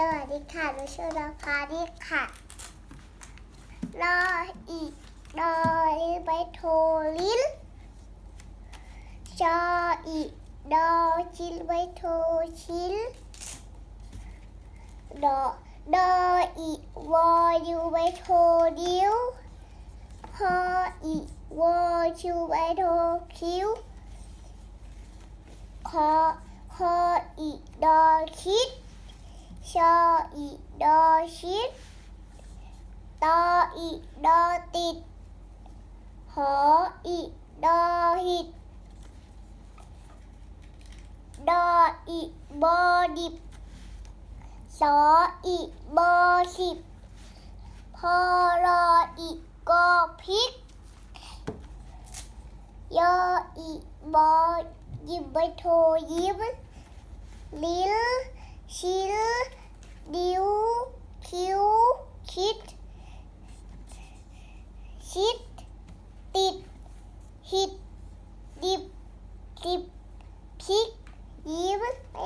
สวัสดีค่ะหนูชื่อราพาดีค่ะรออีกรอลิไปโทรลิ้นจออีกดอชินไว้โทรชิ้นดอดออีกวอยูไว้โทรดิวพออีกวอชิวไว้โทรคิ้วคอคออีกดอคิด ชออีดอชิดตออีดอติด หออีดอหิด ดออีบอดิบ สออีบอสิบ พอรออีกอพิกยออีบอยิบใบโทยิ้มลิ้นชิ้ นดิ้ว คิ้ว คิด ชิด ติด หิด ดิบ ดิบพริกยิ้มบ๊ายบาย